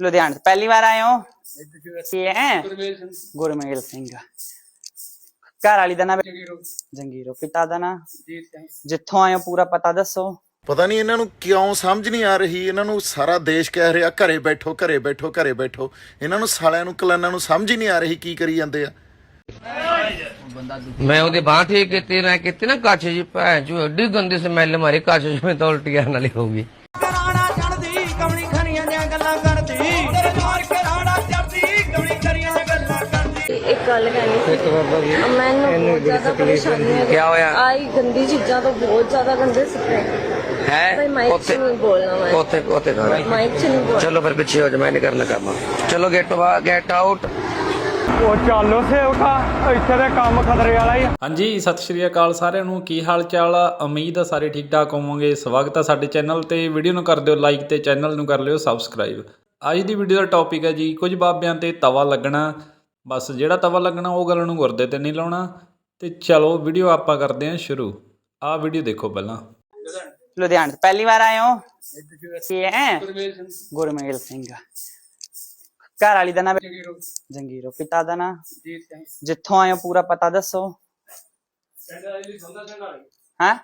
ਲੁਧਿਆਣੇ ਪਹਿਲੀ ਵਾਰ ਆਏ ਹੋ? ਕੀ ਹੈ? ਗੁਰਮੇਲ ਸਿੰਘ। ਘਰ ਵਾਲੀ ਦਾ ਨਾਮ? ਜੰਗੀਰੋ। ਪਿਤਾ ਦਾ ਨਾਮ? ਜਿੱਥੋਂ ਆਏ ਹੋ ਪੂਰਾ ਪਤਾ ਦੱਸੋ। ਪਤਾ ਨਹੀਂ ਇਹਨਾਂ ਨੂੰ ਕਿਉਂ ਸਮਝ ਨਹੀਂ ਆ ਰਹੀ। ਇਹਨਾਂ ਨੂੰ ਸਾਰਾ ਦੇਸ਼ ਕਹਿ ਰਿਹਾ ਘਰੇ ਬੈਠੋ ਘਰੇ ਬੈਠੋ ਘਰੇ ਬੈਠੋ। ਇਹਨਾਂ ਨੂੰ ਸਾਲਿਆਂ ਨੂੰ ਕਲਾਨਾਂ ਨੂੰ ਸਮਝ ਹੀ ਨਹੀਂ ਆ ਰਹੀ ਕੀ ਕਰੀ ਜਾਂਦੇ ਆ। ਮੈਂ ਉਹਦੇ ਬਾਂਹ ਠੀਕ ਕੀਤੀ ਮੈਂ ਕੀਤੀ ਨਾ ਕੱਚ ਜੀ ਭੈਣ ਚੋ ਐਡੀ ਗੰਦੀ ਸਮੈਲ ਮਾਰੀ ਕੱਚ ਜਿਵੇਂ ਤਾਂ ਉਲਟੀਆਂ ਨਾਲੀ ਹੋਊਗੀ ਰਾਣਾ ਗੱਲ ਕਹਿਣੀ ਸੀ। ਮੈਨੂੰ ਬਹੁਤ ਜ਼ਿਆਦਾ ਪਰੇਸ਼ਾਨੀ ਹੈ ਕਿਆ ਹੋਇਆ? ਆਈ ਗੰਦੀ ਚੀਜ਼ਾਂ ਤੋਂ ਬਹੁਤ ਜ਼ਿਆਦਾ ਗੰਦੇ ਸਿੱਖੇ। ਭਾਈ ਹੈ ਮਾਈਕ 'ਚ ਉੱਥੇ ਨਹੀਂ ਬੋਲਣਾ ਮੈਂ। ਉੱਥੇ ਉੱਥੇ ਕਰ। ਮਾਈਕ 'ਚ ਨਹੀਂ ਬੋਲਣਾ। ਚਲੋ ਫਿਰ ਪਿੱਛੇ ਹੋ ਜਾ ਮੈਂ ਨਹੀਂ ਕਰਨਾ ਕੰਮ। ਚਲੋ ਗੈਟ ਗੈਟ ਆਊਟ ਉਹ ਚੱਲੋ ਸੇਵਕਾ ਇੱਥੇ ਦੇ ਕੰਮ ਖਤਰੇ ਵਾਲਾ ਹੀ। ਹਾਂਜੀ ਸਤਿ ਸ਼੍ਰੀ ਅਕਾਲ ਸਾਰਿਆਂ ਨੂੰ। ਕੀ ਹਾਲ ਚਾਲ ਆ? ਉਮੀਦ ਆ ਸਾਰੇ ਠੀਕ ਠਾਕ ਹੋਵੋਗੇ। ਸਵਾਗਤ ਆ ਸਾਡੇ ਚੈਨਲ ਤੇ। ਵੀਡੀਓ ਨੂੰ ਕਰ ਦਿਓ ਲਾਈਕ ਤੇ ਚੈਨਲ ਨੂੰ ਕਰ ਲਿਓ ਸਬਸਕ੍ਰਾਈਬ ਅੱਜ ਦੀ ਵੀਡੀਓ ਦਾ ਟੌਪਿਕ ਹੈ ਜੀ ਕੁਝ ਬਾਬਿਆਂ ਤੇ ਤਵਾ ਲੱਗਣਾ। ਬਸ ਜਿਹੜਾ ਤਵਾ ਲੱਗਣਾ ਉਹ ਗੱਲ ਨੂੰ ਗੁਰਦੇ ਤੇ ਨਹੀਂ ਲਾਉਣਾ। ਤੇ ਚਲੋ ਵੀਡੀਓ ਆਪਾਂ ਕਰਦੇ ਹਾਂ ਸ਼ੁਰੂ। ਆਹ ਵੀਡੀਓ ਦੇਖੋ ਪਹਿਲਾਂ। ਲੁਧਿਆਣੇ ਤੋਂ ਪਹਿਲੀ ਵਾਰ ਆਏ ਹੋ? ਕੀ ਹੈ? ਗੁਰਮੇਲ ਸਿੰਘ। ਘਰ ਵਾਲੀ ਦਾ ਨਾਮ ਜੰਗੀਰੋ। ਪਿਤਾ ਦਾ ਨਾਮ? ਜਿੱਥੋਂ ਆਏ ਹੋ ਪੂਰਾ ਪਤਾ ਦੱਸੋ। ਹਾਂ?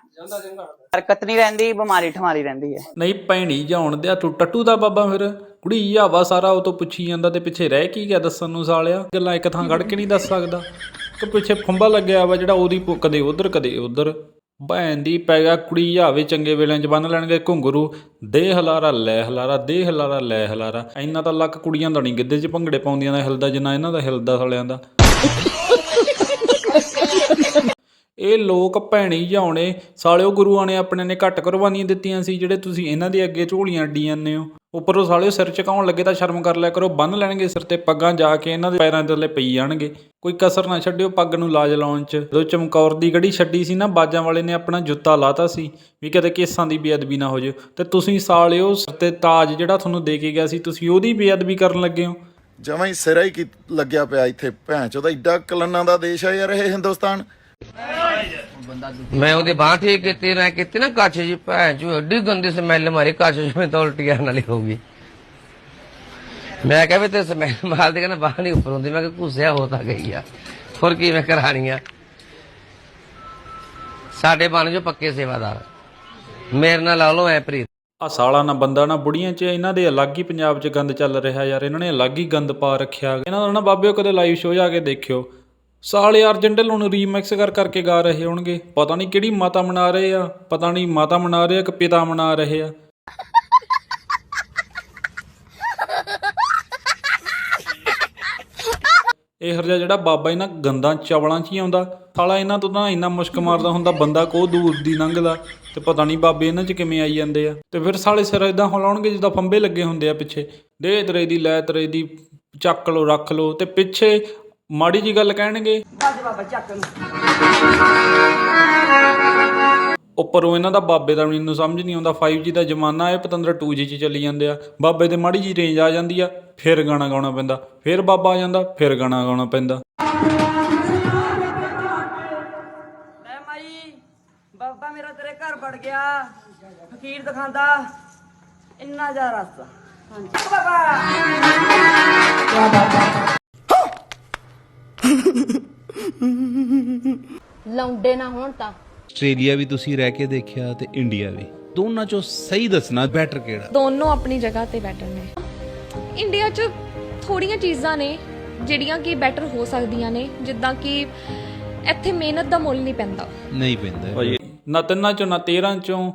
ਹਰਕਤ ਨਹੀਂ ਰਹਿੰਦੀ ਬਿਮਾਰੀ ਠਮਾਰੀ ਰਹਿੰਦੀ ਹੈ। ਨਹੀਂ ਭੈਣੀ ਜਾਉਣ ਦਿਆ ਤੂੰ ਟੱਟੂ ਦਾ ਬਾਬਾ ਫਿਰ। ਕੁੜੀ ਹਵਾ ਸਾਰਾ ਉਹ ਤੋਂ ਪੁੱਛੀ ਜਾਂਦਾ ਤੇ ਪਿੱਛੇ ਰਹਿ ਕੀ ਗਿਆ ਦੱਸਣ ਨੂੰ ਸਾਲਿਆ? ਗੱਲਾਂ ਇੱਕ ਥਾਂ ਖੜ ਕੇ ਨਹੀਂ ਦੱਸ ਸਕਦਾ। ਕਿ ਪਿੱਛੇ ਫੰਬਾ ਲੱਗਿਆ ਵਾ ਜਿਹੜਾ ਉਹਦੀ ਕਦੇ ਉਧਰ ਕਦੇ ਉਧਰ। ਭੈਣ ਦੀ ਪੈ ਗਿਆ ਕੁੜੀ ਆਵੇ ਚੰਗੇ ਵੇਲਿਆਂ 'ਚ ਬੰਨ ਲੈਣਗੇ ਘੁੰਗਰੂ। ਦੇ ਹਲਾਰਾ ਲੈ ਹਲਾਰਾ ਦੇ ਹਲਾਰਾ ਲੈ ਹਲਾਰਾ। ਇੰਨਾ ਤਾਂ ਲੱਕ ਕੁੜੀਆਂ ਦਾ ਨਹੀਂ ਗਿੱਧੇ 'ਚ ਭੰਗੜੇ ਪਾਉਂਦੀਆਂ ਦਾ ਹਿਲਦਾ ਜਿੰਨਾ ਇਹਨਾਂ ਦਾ ਹਿਲਦਾ ਸਾਲਿਆਂ ਦਾ। ਇਹ ਲੋਕ ਭੈਣੀ ਜਾਉਣੇ ਸਾਲਿਓ ਗੁਰੂਆਂ ਨੇ ਆਪਣੇ ਨੇ ਘੱਟ ਕੁਰਬਾਨੀਆਂ ਦਿੱਤੀਆਂ ਸੀ, ਜਿਹੜੇ ਤੁਸੀਂ ਇਹਨਾਂ ਦੇ ਅੱਗੇ ਝੋਲੀਆਂ ਅੱਡੀ ਜਾਂਦੇ ਹੋ। ਉੱਪਰੋਂ ਸਾਲਿਓ ਸਿਰ ਚਕਾਉਣ ਲੱਗੇ ਤਾਂ ਸ਼ਰਮ ਕਰ ਲਿਆ ਕਰੋ ਬੰਨ ਲੈਣਗੇ ਸਿਰ ਤੇ ਪੱਗਾਂ ਜਾ ਕੇ ਇਹਨਾਂ ਦੇ ਪੈਰਾਂ ਦੇ ਥੱਲੇ ਪਈ ਜਾਣਗੇ। ਕੋਈ ਕਸਰ ਨਾ ਛੱਡਿਓ ਪੱਗ ਨੂੰ ਲਾਜ ਲਾਉਣ 'ਚ। ਜਦੋਂ ਚਮਕੌਰ ਦੀ ਗੜੀ ਛੱਡੀ ਸੀ ਨਾ, ਬਾਜਾਂ ਵਾਲੇ ਨੇ ਆਪਣਾ ਜੁੱਤਾ ਲਾਤਾ ਸੀ, ਵੀ ਕਦੇ ਕੇਸਾਂ ਦੀ ਬੇਅਦਬੀ ਨਾ ਹੋ ਜਾਏ ਤੇ ਤੁਸੀਂ ਸਾਲਿਓ ਸਿਰ ਤੇ ਤਾਜ ਜਿਹੜਾ ਤੁਹਾਨੂੰ ਦੇ ਕੇ ਗਿਆ ਸੀ, ਤੁਸੀਂ ਉਹਦੀ ਬੇਅਦਬੀ ਕਰਨ ਲੱਗੇ ਹੋ। ਜਮਾਂ ਹੀ ਸਿਰਾ ਹੀ ਕੀ ਲੱਗਿਆ ਪਿਆ ਇੱਥੇ, ਭੈਣ ਚੋਦਾ, ਏਡਾ ਕਲਾਨਾਂ ਦਾ ਦੇਸ਼ ਆ ਯਾਰ ਇਹ ਹਿੰਦੁਸਤਾਨ। ਮੈਂ ਉਹਦੇ ਬਾਂਹ ਠੀਕ ਕੀਤੀ, ਮੈਂ ਕੀਤੀ ਨਾ ਕੱਚ ਜੀ, ਭੈਣ ਚੋ ਐਡੀ ਗੰਦੀ ਸਮੈਲ ਮਾਰੀ ਕੱਚ ਜਿਵੇਂ ਤਾਂ ਉਲਟੀਆਂ ਨਾਲੀ ਹੋਊਗੀ ਮੈਂ ਕਿਹਾ ਵੀ ਤੇ ਸਮੈਲ ਮਾਰਦੇ, ਕਹਿੰਦਾ ਬਾਂਹ ਨਹੀਂ ਉੱਪਰ ਹੁੰਦੀ, ਮੈਂ ਕਿਹਾ ਘੁੱਸਿਆ ਹੋ ਤਾਂ ਗਈ ਆ। ਹੋਰ ਕੀ ਮੈਂ ਕਰਾਣੀ ਆ? ਸਾਡੇ ਬਣ ਜੋ ਪੱਕੇ ਸੇਵਾਦਾਰ। ਮੇਰੇ ਨਾਲ ਲਾ ਲਓ ਐ ਪ੍ਰੀਤ। ਆ ਸਾਲਾ ਨਾ ਬੰਦਾ ਨਾ, ਬੁੜੀਆਂ 'ਚ ਇਹਨਾਂ ਦੇ ਅਲੱਗ ਹੀ ਪੰਜਾਬ 'ਚ ਗੰਦ ਚੱਲ ਰਿਹਾ ਯਾਰ, ਇਹਨਾਂ ਨੇ ਅਲੱਗ ਹੀ ਗੰਦ ਪਾ ਰੱਖਿਆ। ਇਹਨਾਂ ਦਾ ਨਾ ਬਾਬਿਓ ਕਦੇ ਲਾਈਵ ਸ਼ੋਅ ਜਾ ਕੇ ਦੇਖਿਓ। ਸਾਲੇ ਅਰਜਨ ਢਿੱਲੋਂ ਰੀਮਿਕਸ ਕਰ ਕਰਕੇ ਗਾ ਰਹੇ ਹੋਣਗੇ। ਪਤਾ ਨਹੀਂ ਕਿਹੜੀ ਮਾਤਾ ਮਨਾ ਰਹੇ ਆ, ਪਤਾ ਨਹੀਂ ਮਾਤਾ ਮਨਾ ਰਹੇ ਆ ਕਿ ਪਿਤਾ ਮਨਾ ਰਹੇ ਆ। ਇਹ ਹਰਜਾ ਜਿਹੜਾ ਬਾਬਾ ਇਹਨਾਂ ਗੰਦਾ ਚਵਲਾਂ 'ਚ ਹੀ ਆਉਂਦਾ, ਸਾਲਾ ਇਹਨਾਂ ਤੋਂ ਤਾਂ ਇੰਨਾ ਮੁਸ਼ਕ ਮਾਰਦਾ ਹੁੰਦਾ, ਬੰਦਾ ਕੋ ਦੂਰ ਦੀ ਲੰਘਦਾ, ਤੇ ਪਤਾ ਨਹੀਂ ਬਾਬੇ ਇਹਨਾਂ 'ਚ ਕਿਵੇਂ ਆਈ ਜਾਂਦੇ ਆ। ਤੇ ਫਿਰ ਸਾਲੇ ਸਿਰ ਇਦਾਂ ਹਿਲਾਉਣਗੇ ਜਿੱਦਾਂ ਫੰਬੇ ਲੱਗੇ ਹੁੰਦੇ ਆ ਪਿੱਛੇ। ਦੇ ਤਰੇ ਦੀ, ਲੈ ਤਰੇ ਦੀ, ਚੱਕ ਲੋ ਰੱਖ ਲੋ ਤੇ ਪਿੱਛੇ ਮਾੜੀ ਜੀ ਗੱਲ ਕਹਿਣਗੇ। ਉੱਪਰੋਂ ਇਹਨਾਂ ਦਾ ਬਾਬੇ ਦਾ ਮੈਨੂੰ ਸਮਝ ਨਹੀਂ ਆਉਂਦਾ 5G ਦਾ ਜ਼ਮਾਨਾ ਹੈ ਪਤੰਦਰ 2G 'ਚ ਚੱਲੀ ਜਾਂਦੇ ਆ। ਬਾਬੇ ਦੇ ਮਾੜੀ ਜੀ ਰੇਂਜ ਆ ਜਾਂਦੀ ਆ ਫਿਰ ਗਾਣਾ ਗਾਉਣਾ ਪੈਂਦਾ। ਫਿਰ ਬਾਬਾ ਆ ਜਾਂਦਾ ਫਿਰ ਗਾਣਾ ਗਾਉਣਾ ਪੈਂਦਾ। ਬਾਬਾ ਮੇਰਾ ਤੇਰੇ ਘਰ ਵੜ ਗਿਆ। ਫਕੀਰ ਦਿਖਾਉਂਦਾ। ਇੰਨਾ ਜਾ ਰਸਤਾ। ਹਾਂਜੀ ਬਾਬਾ। ਲੌਂਡੇ ਨਾ ਹੋਣ ਤਾਂ। ਆਸਟ੍ਰੇਲੀਆ ਵੀ ਤੁਸੀਂ ਰਹਿ ਕੇ ਦੇਖਿਆ ਤੇ ਇੰਡੀਆ ਵੀ। ਦੋਨਾਂ ਚੋਂ ਸਹੀ ਦੱਸਣਾ ਬੈਟਰ ਕਿਹੜਾ? ਦੋਨੋਂ ਆਪਣੀ ਜਗ੍ਹਾ ਤੇ ਬੈਟਰ ਨੇ। ਇੰਡੀਆ 'ਚ ਥੋੜੀਆਂ ਚੀਜ਼ਾਂ ਨੇ ਜਿਹੜੀਆਂ ਕਿ ਬੈਟਰ ਹੋ ਸਕਦੀਆਂ ਨੇ ਜਿੱਦਾਂ ਕਿ ਇੱਥੇ ਮਿਹਨਤ ਦਾ ਮੁੱਲ ਨਹੀਂ ਪੈਂਦਾ। ਨਹੀਂ ਪੈਂਦਾ। ਭਾਈ ਨਾ ਤਿੰਨਾਂ ਚੋਂ ਨਾ 13 ਚੋਂ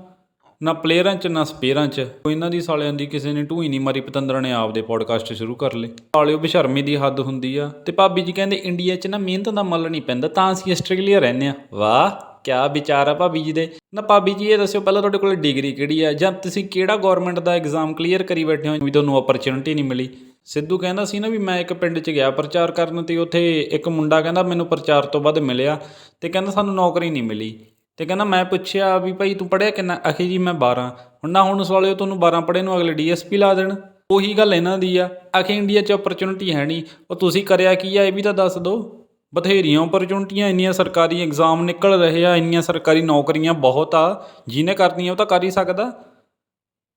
ਨਾ ਪਲੇਅਰਾਂ ਚ, ਨਾ ਸਪੇਅਰਾਂ ਚ। ਕੋਈ ਇਹਨਾਂ ਦੀ ਸਾਲਿਆਂ ਦੀ ਕਿਸੇ ਨੇ ਢੂਈ ਨਹੀਂ ਮਾਰੀ, ਪਤੰਦਰਾਂ ਨੇ ਆਪਦੇ ਪੋਡਕਾਸਟ ਸ਼ੁਰੂ ਕਰ ਲਏ। ਸਾਲਿਓ ਬਸ਼ਰਮੀ ਦੀ ਹੱਦ ਹੁੰਦੀ ਆ। ਤੇ ਭਾਬੀ ਜੀ ਕਹਿੰਦੇ, ਇੰਡੀਆ ਚ ਨਾ ਮਿਹਨਤ ਦਾ ਮੁੱਲ ਨਹੀਂ ਪੈਂਦਾ, ਤਾਂ ਅਸੀਂ ਆਸਟ੍ਰੇਲੀਆ ਰਹਿੰਦੇ ਆ ਵਾਹ, ਕਿਆ ਵਿਚਾਰ ਆ ਭਾਬੀ ਜੀ ਦੇ। ਨਾ ਭਾਬੀ ਜੀ, ਇਹ ਦੱਸਿਓ ਪਹਿਲਾਂ ਤੁਹਾਡੇ ਕੋਲ ਡਿਗਰੀ ਕਿਹੜੀ ਆ? ਜਾਂ ਤੁਸੀਂ ਕਿਹੜਾ ਗਵਰਨਮੈਂਟ ਦਾ ਐਗਜ਼ਾਮ ਕਲੀਅਰ ਕਰੀ ਬੈਠੇ ਹੋ, ਵੀ ਤੁਹਾਨੂੰ ਓਪਰਚੁਨਿਟੀ ਨਹੀਂ ਮਿਲੀ? ਸਿੱਧੂ ਕਹਿੰਦਾ ਸੀ ਨਾ ਵੀ ਮੈਂ ਇੱਕ ਪਿੰਡ 'ਚ ਗਿਆ ਪ੍ਰਚਾਰ ਕਰਨ, ਤੇ ਉੱਥੇ ਇੱਕ ਮੁੰਡਾ ਕਹਿੰਦਾ, ਮੈਨੂੰ ਪ੍ਰਚਾਰ ਤੋਂ ਬਾਅਦ ਮਿਲਿਆ। ਤੇ ਕਹਿੰਦਾ, ਸਾਨੂੰ ਨੌਕਰੀ ਨਹੀਂ ਮਿਲੀ। ਅਤੇ ਕਹਿੰਦਾ ਮੈਂ ਪੁੱਛਿਆ ਵੀ ਭਾਈ ਤੂੰ ਪੜ੍ਹਿਆ ਕਿੰਨਾ? ਆਖੇ ਜੀ ਮੈਂ 12 ਹੁਣ ਨਾ ਹੁਣ ਸਵਾਲਿਓ ਤੁਹਾਨੂੰ 12 ਪੜ੍ਹੇ ਨੂੰ ਅਗਲੇ ਡੀਐਸਪੀ ਲਾ ਦੇਣ। ਉਹੀ ਗੱਲ ਇਹਨਾਂ ਦੀ ਆ। ਅਖੇ ਇੰਡੀਆ 'ਚ ਓਪਰਚੁਨਿਟੀ ਹੈ ਨਹੀਂ। ਉਹ ਤੁਸੀਂ ਕਰਿਆ ਕੀ ਆ ਇਹ ਵੀ ਤਾਂ ਦੱਸ ਦਿਓ ਬਥੇਰੀਆਂ ਓਪਰਚੁਨਿਟੀਆਂ ਇੰਨੀਆਂ ਸਰਕਾਰੀ ਐਗਜ਼ਾਮ ਨਿਕਲ ਰਹੇ ਆ, ਇੰਨੀਆਂ ਸਰਕਾਰੀ ਨੌਕਰੀਆਂ ਬਹੁਤ ਆ। ਜਿਹਨੇ ਕਰਨੀਆਂ ਉਹ ਤਾਂ ਕਰ ਹੀ ਸਕਦਾ।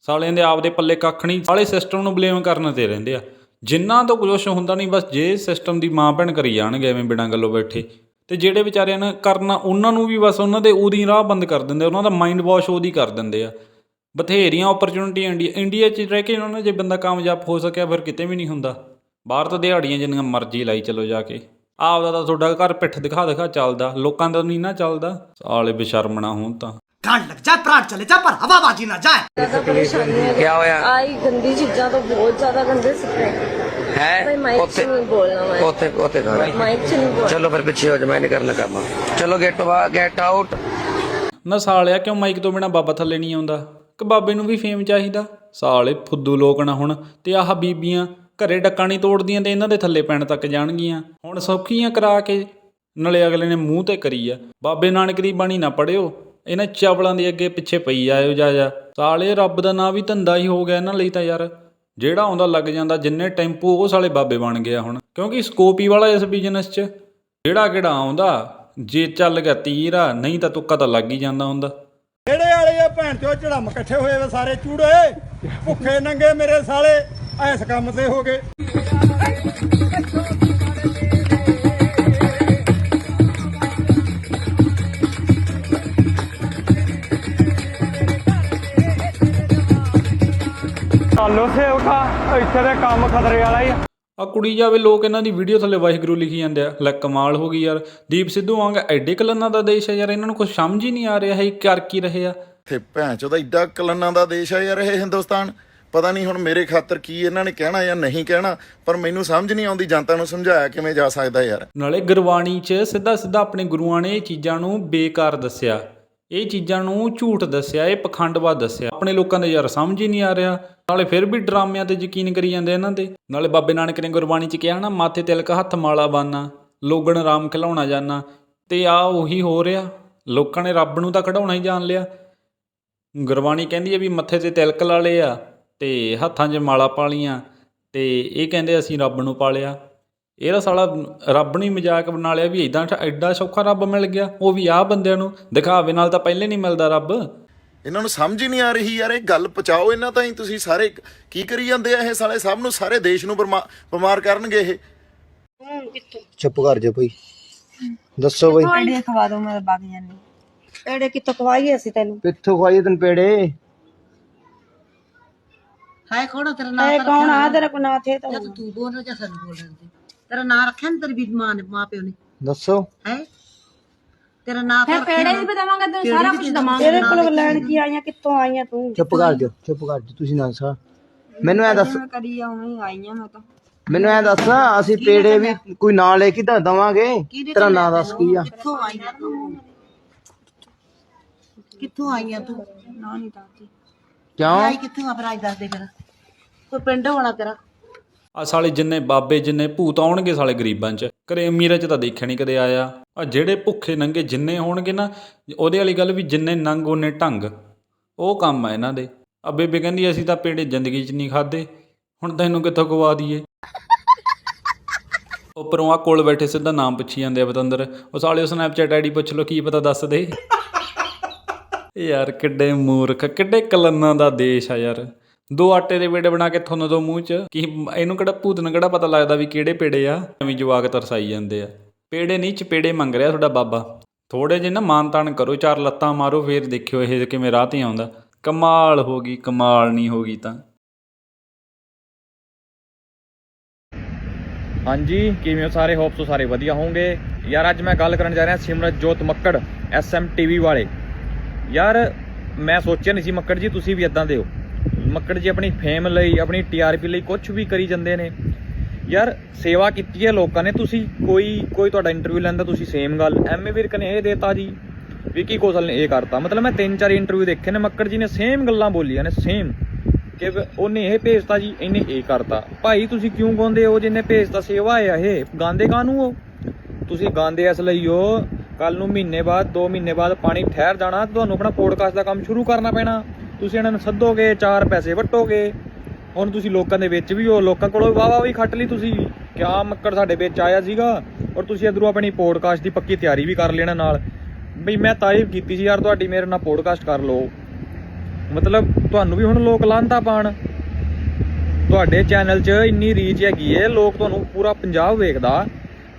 ਸਾਲਿਆਂ ਦੇ ਆਪਦੇ ਪੱਲੇ ਕੱਖ ਨਹੀਂ। ਸਾਲੇ ਸਿਸਟਮ ਨੂੰ ਬਲੇਮ ਕਰਨ ਤੇ ਰਹਿੰਦੇ ਆ। ਜਿੰਨਾ ਤੋਂ ਕੁਝ ਹੁੰਦਾ ਨਹੀਂ, ਬਸ ਜੇ ਸਿਸਟਮ ਦੀ ਮਾਂ ਭੈਣ ਕਰੀ ਜਾਣਗੇ ਐਵੇਂ ਬਿਨਾਂ ਗੱਲੋਂ ਬੈਠੇ। ਤੇ ਜਿਹੜੇ ਵਿਚਾਰਿਆਂ ਨੇ ਕਰਨਾ ਉਹਨਾਂ ਨੂੰ ਵੀ ਬਸ ਉਹਨਾਂ ਦੇ ਉਹਦੀ ਰਾਹ ਬੰਦ ਕਰ ਦਿੰਦੇ ਉਹਨਾਂ ਦਾ ਮਾਈਂਡ ਵਾਸ਼ ਉਹਦੀ ਕਰ ਦਿੰਦੇ ਆ ਬਥੇਰੀਆਂ ਓਪਰਚੁਨਿਟੀ ਇੰਡੀਆ ਇੰਡੀਆ 'ਚ ਰਹਿ ਕੇ ਉਹਨਾਂ ਨੇ ਜੇ ਬੰਦਾ ਕਾਮਯਾਬ ਹੋ ਸਕਿਆ ਫਿਰ ਕਿਤੇ ਵੀ ਨਹੀਂ ਹੁੰਦਾ ਬਾਹਰ ਤਾਂ ਦਿਹਾੜੀਆਂ ਜਿੰਨੀਆਂ ਮਰਜ਼ੀ ਲਾਈ ਚਲੋ ਜਾ ਕੇ ਆਪਦਾ ਤਾਂ ਤੁਹਾਡਾ ਘਰ ਪਿੱਠ ਦਿਖਾ ਦਿਖਾ ਚੱਲਦਾ ਲੋਕਾਂ ਦਾ ਨਹੀਂ ਨਾ ਚੱਲਦਾ ਸਾਲੇ ਬੇਸ਼ਰਮਣਾ ਹੋਣ ਤਾਂ ਠੰਡ ਲੱਗ ਜਾਏ ਪ੍ਰਾਣ ਚਲੇ ਜਾ ਪਰ ਹਵਾਬਾਜੀ ਨਾ ਜਾਏ ज्यादा परेशानी है क्या होया आई गंदी चीजा तो बहुत ज्यादा गंदे सिक्के ਹੈ? ਉੱਥੇ ਉੱਥੇ ਉੱਥੇ ਦਾ ਚਲੋ ਫਿਰ ਪਿੱਛੇ ਹੋ ਜਾ ਮੈਂ ਨਹੀਂ ਕਰਨਾ ਕੰਮ। ਚਲੋ ਗੇਟ ਤੋਂ ਗੈਟ ਆਊਟ ਨਾ ਸਾਲਿਆ ਕਿਉਂ ਮਾਈਕ ਤੋਂ ਬਿਨਾ ਬਾਬਾ ਥੱਲੇ ਨਹੀਂ ਆਉਂਦਾ? ਕਿ ਬਾਬੇ ਨੂੰ ਵੀ ਫੇਮ ਚਾਹੀਦਾ? ਸਾਲੇ ਫੁੱਦੂ ਲੋਕ ਨਾ ਹੁਣ ਤੇ ਆਹ ਬੀਬੀਆਂ ਘਰੇ ਡੱਕਾ ਨਹੀਂ ਤੋੜਦੀਆਂ ਤੇ ਇਹਨਾਂ ਦੇ ਥੱਲੇ ਪੈਣ ਤੱਕ ਜਾਣਗੀਆਂ। ਹੁਣ ਸੌਖੀਆਂ ਕਰਾ ਕੇ ਨਲੇ ਅਗਲੇ ਨੇ ਮੂੰਹ ਤੇ ਕਰੀ ਆ। ਬਾਬੇ ਨਾਨਕ ਦੀ ਬਾਣੀ ਨਾ ਪੜਿਓ ਇਹਨਾਂ ਚਾਵਲਾਂ ਦੇ ਅੱਗੇ ਪਿੱਛੇ ਪਈ ਆਇਓ ਜਾ ਜਾ ਸਾਲੇ ਰੱਬ ਦਾ ਨਾਂ ਵੀ ਧੰਦਾ ਹੀ ਹੋ ਗਿਆ ਇਹਨਾਂ ਲਈ ਤਾਂ ਯਾਰ। ਜਿਹੜਾ ਆਉਂਦਾ ਲੱਗ ਜਾਂਦਾ, ਜਿੰਨੇ ਟੈਂਪੂ ਉਹ ਸਾਲੇ ਬਾਬੇ ਬਣ ਗਿਆ ਹੁਣ। ਕਿਉਂਕਿ ਸਕੋਪ ਹੀ ਵਾਲਾ ਇਸ ਬਿਜ਼ਨਸ 'ਚ, ਜਿਹੜਾ ਕਿਹੜਾ ਆਉਂਦਾ, ਜੇ ਚੱਲ ਗਿਆ ਤੀਰ ਆ ਨਹੀਂ ਤਾਂ ਤੁੱਕਾ ਤਾਂ ਲੱਗ ਹੀ ਜਾਂਦਾ ਹੁੰਦਾ। ਜਿਹੜੇ ਵਾਲੇ ਆ ਭੈਣ ਚੋ ਝੜਮ ਇਕੱਠੇ ਹੋਏ ਵੇ ਸਾਰੇ ਚੂੜੇ, ਭੁੱਖੇ ਨੰਗੇ ਮੇਰੇ ਸਾਲੇ ਐਸ ਕੰਮ ਤੇ ਹੋ ਗਏ। ਚਾਲੋ ਸੇਵਕਾ ਇੱਥੇ ਦੇ ਕੰਮ ਖਤਰੇ ਵਾਲਾ ਹੀ ਆ। ਆ ਕੁੜੀ ਜਾਵੇ ਲੋਕ ਇਹਨਾਂ ਦੀ ਵੀਡੀਓ ਥੱਲੇ ਵਾਹਿਗੁਰੂ ਲਿਖੀ ਜਾਂਦੇ ਆ। ਲੈ ਕਮਾਲ ਹੋ ਗਈ ਯਾਰ। ਦੀਪ ਸਿੱਧੂ ਵਾਂਗ ਐਡੇ ਕਲਨਾਂ ਦਾ ਦੇਸ਼ ਹੈ ਯਾਰ ਇਹਨਾਂ ਨੂੰ ਕੁਝ ਸਮਝ ਹੀ ਨਹੀਂ ਆ ਰਿਹਾ ਇਹ ਕਰ ਕੀ ਰਹੇ ਆ। ਤੇ ਭੈਣ ਚੋਦਾ ਏਡਾ ਕਲਨਾਂ ਦਾ ਦੇਸ਼ ਆ ਯਾਰ ਇਹ ਹਿੰਦੁਸਤਾਨ। ਪਤਾ ਨਹੀਂ ਹੁਣ ਮੇਰੇ ਖਾਤਰ ਕੀ ਇਹਨਾਂ ਨੇ ਕਹਿਣਾ ਜਾਂ ਨਹੀਂ ਕਹਿਣਾ ਪਰ ਮੈਨੂੰ ਸਮਝ ਨਹੀਂ ਆਉਂਦੀ ਜਨਤਾ ਨੂੰ ਸਮਝਾਇਆ ਕਿਵੇਂ ਜਾ ਸਕਦਾ ਯਾਰ। ਨਾਲੇ ਗੁਰਬਾਣੀ 'ਚ ਸਿੱਧਾ ਸਿੱਧਾ ਆਪਣੇ ਗੁਰੂਆਂ ਨੇ ਇਹ ਚੀਜ਼ਾਂ ਨੂੰ ਬੇਕਾਰ ਦੱਸਿਆ। ਇਹ ਚੀਜ਼ਾਂ ਨੂੰ ਝੂਠ ਦੱਸਿਆ, ਇਹ ਪਖੰਡਵਾਦ ਦੱਸਿਆ। ਆਪਣੇ ਲੋਕਾਂ ਦੇ ਯਾਰ ਸਮਝ ਹੀ ਨਹੀਂ ਆ ਰਿਹਾ। ਨਾਲੇ ਫਿਰ ਵੀ ਡਰਾਮਿਆਂ ਤੇ ਯਕੀਨ ਕਰੀ ਜਾਂਦੇ ਇਹਨਾਂ ਦੇ। ਨਾਲੇ ਬਾਬੇ ਨਾਨਕ ਨੇ ਗੁਰਬਾਣੀ 'ਚ ਕਿਹਾ ਨਾ, ਮਾਥੇ ਤਿਲਕ ਹੱਥ ਮਾਲਾ ਬਾਨਾ, ਲੋਗਣ ਰਾਮ ਖਿਲਾਉਣਾ ਜਾਣਾ ਤੇ ਆ ਉਹੀ ਹੋ ਰਿਹਾ। ਲੋਕਾਂ ਨੇ ਰੱਬ ਨੂੰ ਤਾਂ ਖੜਾਉਣਾ ਹੀ ਜਾਣ ਲਿਆ। ਗੁਰਬਾਣੀ ਕਹਿੰਦੀ ਹੈ ਵੀ ਮੱਥੇ ਤੇ ਤਿਲਕ ਲਾ ਲਏ ਆ ਤੇ ਹੱਥਾਂ 'ਚ ਮਾਲਾ ਪਾ ਲੀਆਂ ਤੇ ਇਹ ਕਹਿੰਦੇ ਅਸੀਂ ਰੱਬ ਨੂੰ ਪਾਲਿਆ। ਇਹਦਾ ਸਾਲਾ ਰੱਬ ਨੇ ਮਜ਼ਾਕ ਬਣਾ ਲਿਆ ਵੀ ਇਦਾਂ ਐਡਾ ਸੌਖਾ ਰੱਬ ਮਿਲ ਗਿਆ ਉਹ ਵੀ ਆਹ ਬੰਦਿਆਂ ਨੂੰ ਦਿਖਾਵੇ ਨਾਲ ਤਾਂ ਪਹਿਲੇ ਨਹੀਂ ਮਿਲਦਾ ਰੱਬ। ਇਹਨਾਂ ਨੂੰ ਸਮਝ ਹੀ ਨਹੀਂ ਆ ਰਹੀ ਯਾਰ ਇਹ ਗੱਲ ਪਹੁੰਚਾਓ ਇਹਨਾਂ ਤਾਂ ਹੀ ਤੁਸੀਂ ਸਾਰੇ ਕੀ ਕਰੀ ਜਾਂਦੇ ਆ ਇਹ ਸਾਲੇ ਸਭ ਨੂੰ ਸਾਰੇ ਦੇਸ਼ ਨੂੰ ਬਿਮਾਰ ਕਰਨਗੇ ਇਹ। ਚੁੱਪ ਕਰ ਜਾ ਭਾਈ। ਦੱਸੋ ਭਾਈ। ਪੇੜੇ ਖਵਾ ਦੋ ਮੈਂ ਬਾਗ ਜਾਨੀ। ਪੇੜੇ ਕਿੱਥੋਂ ਖਵਾਈਏ ਅਸੀਂ ਤੈਨੂੰ? ਕਿੱਥੋਂ ਖਵਾਈਏ ਤੈਨੂੰ ਪੇੜੇ? ਹਾਏ ਕੋਣ ਤੇਰਾ ਨਾਮ ਹੈ ਕੌਣ ਆ? ਤੇਰਾ ਕੋ ਨਾਮ ਥੇ ਤੂੰ ਬੋਲ ਰਿਹਾ ਸਾਨੂੰ ਬੋਲ ਰਿਹਾ? ਤੇਰਾ ਨਾਂ ਰੱਖਿਆ ਨਾ ਤੇਰੀ ਵੀ ਮਾਂ ਨੇ ਮਾਂ ਪਿਓ ਨੇ। ਦੱਸੋ। ਹੈ? ਤੇਰਾ ਨਾਂ ਤਾਂ ਪੇੜੇ ਵੀ। ਬਤਾਵਾਂਗਾ ਤੈਨੂੰ ਸਾਰਾ ਕੁਝ ਦਵਾਂਗਾ। ਤੇਰੇ ਕੋਲ ਲੈਣ ਕੀ ਆਈਆਂ ਕਿੱਥੋਂ ਆਈਆਂ ਤੂੰ? ਚੁੱਪ ਕਰ ਜਾ ਚੁੱਪ ਕਰ ਜਾ ਤੁਸੀਂ ਨਾ ਸਾ ਮੈਨੂੰ ਐ ਦੱਸ। ਮੈਂ ਕਰੀ ਆਉਣੀ ਆਈਆਂ ਮੈਂ ਤਾਂ। ਮੈਨੂੰ ਐ ਦੱਸ ਅਸੀਂ ਪੇੜੇ ਵੀ ਕੋਈ ਨਾਂ ਲੈ ਕੇ ਤਾਂ ਦਵਾਂਗੇ। ਤੇਰਾ ਨਾਂ ਦੱਸ ਕੀ ਆ? ਕਿੱਥੋਂ ਆਈਆਂ ਤੂੰ? ਕਿੱਥੋਂ ਆਈਆਂ ਤੂੰ? ਨਾ ਨਹੀਂ ਦੱਸਦੀ। ਕਿਉਂ? ਕਿੱਥੋਂ ਆ ਭਰਾ ਦੱਸ ਦੇ ਫਿਰ। ਕੋਈ ਪਿੰਡ ਹੋਣਾ ਤੇਰਾ? ਆ ਸਾਲੇ ਜਿੰਨੇ ਬਾਬੇ ਜਿੰਨੇ ਭੂਤ ਆਉਣਗੇ ਸਾਲੇ ਗਰੀਬਾਂ 'ਚ। ਕਦੇ ਅਮੀਰਾਂ 'ਚ ਤਾਂ ਦੇਖਿਆ ਨਹੀਂ ਕਦੇ ਆਇਆ। ਆ ਜਿਹੜੇ ਭੁੱਖੇ ਨੰਗੇ ਜਿੰਨੇ ਹੋਣਗੇ ਨਾ, ਉਹਦੇ ਵਾਲੀ ਗੱਲ ਵੀ ਜਿੰਨੇ ਨੰਗ ਉਹਨੇ ਢੰਗ। ਉਹ ਕੰਮ ਆ ਇਹਨਾਂ ਦੇ। ਆ ਬੇਬੇ ਕਹਿੰਦੀ ਅਸੀਂ ਤਾਂ ਪੇੜੇ ਜ਼ਿੰਦਗੀ 'ਚ ਨਹੀਂ ਖਾਦੇ ਹੁਣ ਤੈਨੂੰ ਕਿੱਥੋਂ ਗਵਾ ਦਈਏ? ਉੱਪਰੋਂ ਆ ਕੋਲ ਬੈਠੇ ਸਿੱਧਾ ਨਾਮ ਪੁੱਛੀ ਜਾਂਦੇ ਆ ਬਤੰਦਰ ਉਹ ਸਾਲੇ ਸਨੈਪਚੈਟ ਆਈਡੀ ਪੁੱਛ ਲੋ ਕੀ ਪਤਾ ਦੱਸ ਦੇ। ਯਾਰ ਕਿੱਡੇ ਮੂਰਖ, ਕਿੱਡੇ ਕਲੰਨਾਂ ਦਾ ਦੇਸ਼ ਆ ਯਾਰ। ਦੋ ਆਟੇ ਦੇ ਪੇੜੇ ਬਣਾ ਕੇ ਤੁਹਾਨੂੰ ਦੋ ਮੂੰਹ 'ਚ। ਕਿ ਇਹਨੂੰ ਕਿਹੜਾ ਭੂਤ ਨੂੰ ਕਿਹੜਾ ਪਤਾ ਲੱਗਦਾ ਵੀ ਕਿਹੜੇ ਪੇੜੇ ਆ? ਐਵੇਂ ਜਵਾਕ ਤਰਸਾਈ ਜਾਂਦੇ ਆ। ਪੇੜੇ ਨਹੀਂ, ਚਪੇੜੇ ਮੰਗ ਰਿਹਾ ਤੁਹਾਡਾ ਬਾਬਾ। ਥੋੜੇ ਜਿਹੇ ਨਾ ਮਾਨ ਤਾਨ ਕਰੋ, ਚਾਰ ਲੱਤਾਂ ਮਾਰੋ, ਫੇਰ ਦੇਖਿਓ ਇਹ ਕਿਵੇਂ ਰਾਹ ਤੇ ਆਉਂਦਾ। ਕਮਾਲ ਹੋ ਗਈ, ਕਮਾਲ ਨਹੀਂ ਹੋ ਗਈ ਤਾਂ। ਹਾਂਜੀ, ਕਿਵੇਂ ਹੋ ਸਾਰੇ? ਹੋਪਸ ਸਾਰੇ ਵਧੀਆ ਹੋਵੋਗੇ। ਯਾਰ, ਅੱਜ ਮੈਂ ਗੱਲ ਕਰਨ ਜਾ ਰਿਹਾ ਸਿਮਰਤ ਜੋਤ ਮੱਕੜ ਐਸਐਮ ਟੀਵੀ ਵਾਲੇ। ਯਾਰ, ਮੈਂ ਸੋਚਿਆ ਨਹੀਂ ਸੀ ਮੱਕੜ ਜੀ, ਤੁਸੀਂ ਵੀ ਇਦਾਂ ਦੇ ਹੋ। ਮੱਕੜ ਜੀ ਆਪਣੀ ਫੇਮ ਲਈ, ਆਪਣੀ ਟੀਆਰਪੀ ਲਈ ਕੁਝ ਵੀ ਕਰੀ ਜਾਂਦੇ ਨੇ। ਯਾਰ, ਸੇਵਾ ਕੀਤੀ ਹੈ ਲੋਕਾਂ ਨੇ, ਤੁਸੀਂ ਕੋਈ ਕੋਈ ਤੁਹਾਡਾ ਇੰਟਰਵਿਊ ਲੈਂਦਾ, ਤੁਸੀਂ ਸੇਮ ਗੱਲ। ਐਮਏ ਵਿਰਕ ਨੇ ਇਹ ਦੇਤਾ ਜੀ ਵਿੱਕੀ ਕੋਸਲ ਨੇ ਇਹ ਕਰਤਾ। ਮਤਲਬ ਮੈਂ ਤਿੰਨ ਚਾਰ ਇੰਟਰਵਿਊ ਦੇਖੇ ਨੇ, ਮੱਕੜ ਜੀ ਨੇ ਸੇਮ ਗੱਲਾਂ ਬੋਲੀਆਂ ਨੇ ਸੇਮ ਕਿ ਉਹਨੇ ਇਹ ਭੇਜਤਾ ਜੀ, ਇਹਨੇ ਇਹ ਕਰਤਾ। ਭਾਈ, ਤੁਸੀਂ ਕਿਉਂ ਗਾਉਂਦੇ ਹੋ ਜਿਹਨੇ ਭੇਜਤਾ ਸੇਵਾ ਹੈ ਇਹ? ਗਾਉਂਦੇ ਕਾਹਨੂੰ ਹੋ? ਤੁਸੀਂ ਗਾਉਂਦੇ ਇਸ ਲਈ ਹੋ ਕੱਲ ਨੂੰ ਮਹੀਨੇ ਬਾਅਦ 2 ਮਹੀਨੇ ਬਾਅਦ ਪਾਣੀ ਠਹਿਰ ਜਾਣਾ, ਤੁਹਾਨੂੰ ਆਪਣਾ ਪੋਡਕਾਸਟ ਦਾ ਕੰਮ ਸ਼ੁਰੂ ਕਰਨਾ ਪੈਣਾ। ਤੁਸੀਂ ਇਹਨਾਂ ਨੂੰ ਸੱਦੋਗੇ, ਚਾਰ ਪੈਸੇ ਵਟੋਗੇ, ਹੁਣ ਤੁਸੀਂ ਲੋਕਾਂ ਦੇ ਵਿੱਚ ਵੀ ਹੋ, ਲੋਕਾਂ ਕੋਲੋਂ ਵਾਹ ਵਾਹ ਵੀ ਖੱਟ ਲਈ ਤੁਸੀਂ। ਕਿਆ ਮੱਕੜ ਸਾਡੇ ਵਿੱਚ ਆਇਆ ਸੀਗਾ, ਔਰ ਤੁਸੀਂ ਇਧਰੋਂ ਆਪਣੀ ਪੋਡਕਾਸਟ ਦੀ ਪੱਕੀ ਤਿਆਰੀ ਵੀ ਕਰ ਲੈਣਾ ਨਾਲ। ਬਈ ਮੈਂ ਤਾਰੀਫ ਕੀਤੀ ਸੀ, ਯਾਰ ਤੁਹਾਡੀ ਮੇਰੇ ਨਾਲ ਪੋਡਕਾਸਟ ਕਰ ਲਓ। ਮਤਲਬ ਤੁਹਾਨੂੰ ਵੀ ਹੁਣ ਲੋਕ ਲਾਂਤਾ ਪਾਣ। ਤੁਹਾਡੇ ਚੈਨਲ 'ਚ ਇੰਨੀ ਰੀਚ ਹੈਗੀ ਏ, ਲੋਕ ਤੁਹਾਨੂੰ ਪੂਰਾ ਪੰਜਾਬ ਵੇਖਦਾ।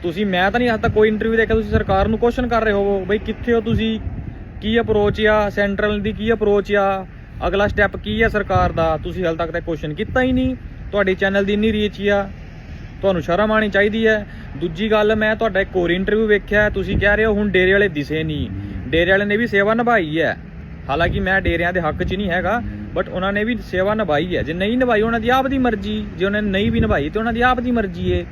ਤੁਸੀਂ, ਮੈਂ ਤਾਂ ਨਹੀਂ ਹੱਦ ਤੱਕ ਕੋਈ ਇੰਟਰਵਿਊ ਦੇਖਿਆ, ਤੁਸੀਂ ਸਰਕਾਰ ਨੂੰ ਕੁਐਸਚਨ ਕਰ ਰਹੇ ਹੋ ਬਈ ਕਿੱਥੇ ਹੋ ਤੁਸੀਂ? ਕੀ ਅਪਰੋਚ ਆ? ਸੈਂਟਰਲ ਦੀ ਕੀ ਅਪਰੋਚ ਆ? ਅਗਲਾ ਸਟੈਪ ਕੀ ਹੈ ਸਰਕਾਰ ਦਾ? ਤੁਸੀਂ ਹਾਲ ਤੱਕ ਤਾਂ ਕੁਐਸਚਨ ਕੀਤਾ ਹੀ ਨਹੀਂ। ਤੁਹਾਡੇ ਚੈਨਲ ਦੀ ਇੰਨੀ ਰੀਚ ਆ। ਤੁਹਾਨੂੰ ਸ਼ਰਮ ਆਣੀ ਚਾਹੀਦੀ ਹੈ। ਦੂਜੀ ਗੱਲ, ਮੈਂ ਤੁਹਾਡਾ ਇੱਕ ਹੋਰ ਇੰਟਰਵਿਊ ਵੇਖਿਆ। ਤੁਸੀਂ ਕਹਿ ਰਹੇ ਹੋ ਹੁਣ ਡੇਰੇ ਵਾਲੇ ਦਿਸੇ ਨਹੀਂ। ਡੇਰੇ ਵਾਲੇ ਨੇ ਵੀ ਸੇਵਾ ਨਿਭਾਈ ਹੈ। ਹਾਲਾਂਕਿ ਮੈਂ ਡੇਰਿਆਂ ਦੇ ਹੱਕ 'ਚ ਨਹੀਂ ਹੈਗਾ ਬਟ ਉਹਨਾਂ ਨੇ ਵੀ ਸੇਵਾ ਨਿਭਾਈ ਹੈ। ਜੇ ਨਹੀਂ ਨਿਭਾਈ, ਉਹਨਾਂ ਦੀ ਆਪ ਦੀ ਮਰਜ਼ੀ। ਜੇ ਉਹਨਾਂ ਨੇ ਨਹੀਂ ਵੀ ਨਿਭਾਈ, ਤੇ ਉਹਨਾਂ ਦੀ ਆਪ ਦੀ ਮਰਜ਼ੀ ਏ।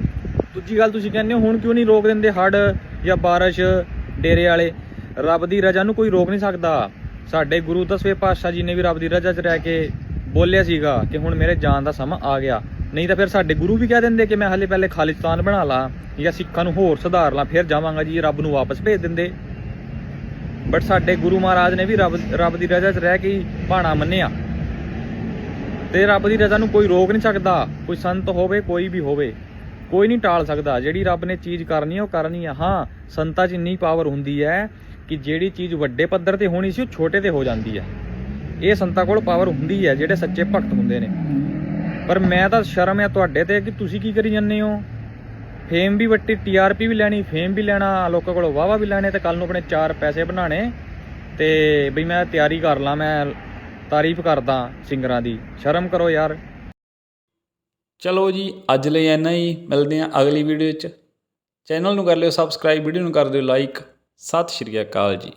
ਦੂਜੀ ਗੱਲ, ਤੁਸੀਂ ਕਹਿੰਦੇ ਹੋ ਹੁਣ ਕਿਉਂ ਨਹੀਂ ਰੋਕ ਦਿੰਦੇ ਹੜ ਜਾਂ ਬਾਰਿਸ਼ ਡੇਰੇ ਵਾਲੇ? ਰੱਬ ਦੀ ਰਜ਼ਾ ਨੂੰ ਕੋਈ ਰੋਕ ਨਹੀਂ ਸਕਦਾ। ਸਾਡੇ ਗੁਰੂ ਦਸਵੇਂ ਪਾਤਸ਼ਾਹ ਜੀ ਨੇ ਵੀ ਰੱਬ ਦੀ ਰਜ਼ਾ 'ਚ ਰਹਿ ਕੇ ਬੋਲਿਆ ਸੀਗਾ ਕਿ ਹੁਣ ਮੇਰੇ ਜਾਣ ਦਾ ਸਮਾਂ ਆ ਗਿਆ। ਨਹੀਂ ਤਾਂ ਫਿਰ ਸਾਡੇ ਗੁਰੂ ਵੀ ਕਹਿ ਦਿੰਦੇ ਕਿ ਮੈਂ ਹਲੇ ਪਹਿਲੇ ਖਾਲਿਸਤਾਨ ਬਣਾ ਲਾਂ ਜਾਂ ਸਿੱਖਾਂ ਨੂੰ ਹੋਰ ਸੁਧਾਰ ਲਾਂ, ਫਿਰ ਜਾਵਾਂਗਾ ਜੀ, ਰੱਬ ਨੂੰ ਵਾਪਸ ਭੇਜ ਦਿੰਦੇ। ਬਟ ਸਾਡੇ ਗੁਰੂ ਮਹਾਰਾਜ ਨੇ ਵੀ ਰੱਬ ਰੱਬ ਦੀ ਰਜ਼ਾ 'ਚ ਰਹਿ ਕੇ ਹੀ ਬਾਣਾ ਮੰਨਿਆ। ਤੇ ਰੱਬ ਦੀ ਰਜ਼ਾ ਨੂੰ ਕੋਈ ਰੋਕ ਨਹੀਂ ਸਕਦਾ, ਕੋਈ ਸੰਤ ਹੋਵੇ, ਕੋਈ ਵੀ ਹੋਵੇ, ਕੋਈ ਨਹੀਂ ਟਾਲ ਸਕਦਾ। ਜਿਹੜੀ ਰੱਬ ਨੇ ਚੀਜ਼ ਕਰਨੀ ਹੈ ਉਹ ਕਰਨੀ ਹੈ ਹਾਂ, ਸੰਤਾਂ 'ਚ ਇੰਨੀ ਪਾਵਰ ਹੁੰਦੀ ਹੈ ਕਿ ਜਿਹੜੀ ਚੀਜ਼ ਵੱਡੇ ਪੱਧਰ ਤੇ ਹੋਣੀ ਸੀ ਉਹ ਛੋਟੇ ਤੇ ਹੋ ਜਾਂਦੀ ਹੈ। ਇਹ ਸੰਤਾਂ ਕੋਲ ਪਾਵਰ ਹੁੰਦੀ ਹੈ, ਜਿਹੜੇ ਸੱਚੇ ਭਗਤ ਹੁੰਦੇ ਨੇ। ਪਰ ਮੈਂ ਤਾਂ ਸ਼ਰਮ ਹੈ ਤੁਹਾਡੇ ਤੇ ਕਿ ਤੁਸੀਂ ਕੀ ਕਰੀ ਜਾਂਦੇ ਹੋ? ਫੇਮ ਵੀ ਵੱਟੀ ਟੀਆਰਪੀ ਵੀ ਲੈਣੀ, ਫੇਮ ਵੀ ਲੈਣਾ, ਲੋਕਾਂ ਕੋਲੋਂ ਵਾਵਾ ਵੀ ਲੈਣੇ ਤੇ ਕੱਲ ਨੂੰ ਆਪਣੇ ਚਾਰ ਪੈਸੇ ਬਣਾਣੇ ਤੇ ਬਈ ਮੈਂ ਤਿਆਰੀ ਕਰ ਲਾਂ, ਮੈਂ ਤਾਰੀਫ ਕਰਦਾ ਸਿੰਗਰਾਂ ਦੀ। ਸ਼ਰਮ ਕਰੋ ਯਾਰ। ਚਲੋ ਜੀ, ਅੱਜ ਲਈ ਇੰਨਾ ਹੀ। ਮਿਲਦੇ ਹਾਂ ਅਗਲੀ ਵੀਡੀਓ 'ਚ ਚੈਨਲ ਨੂੰ ਕਰ ਲਿਓ ਸਬਸਕ੍ਰਾਈਬ ਵੀਡੀਓ ਨੂੰ ਕਰ ਦਿਓ ਲਾਈਕ ਸਤਿ ਸ਼੍ਰੀ ਅਕਾਲ ਜੀ।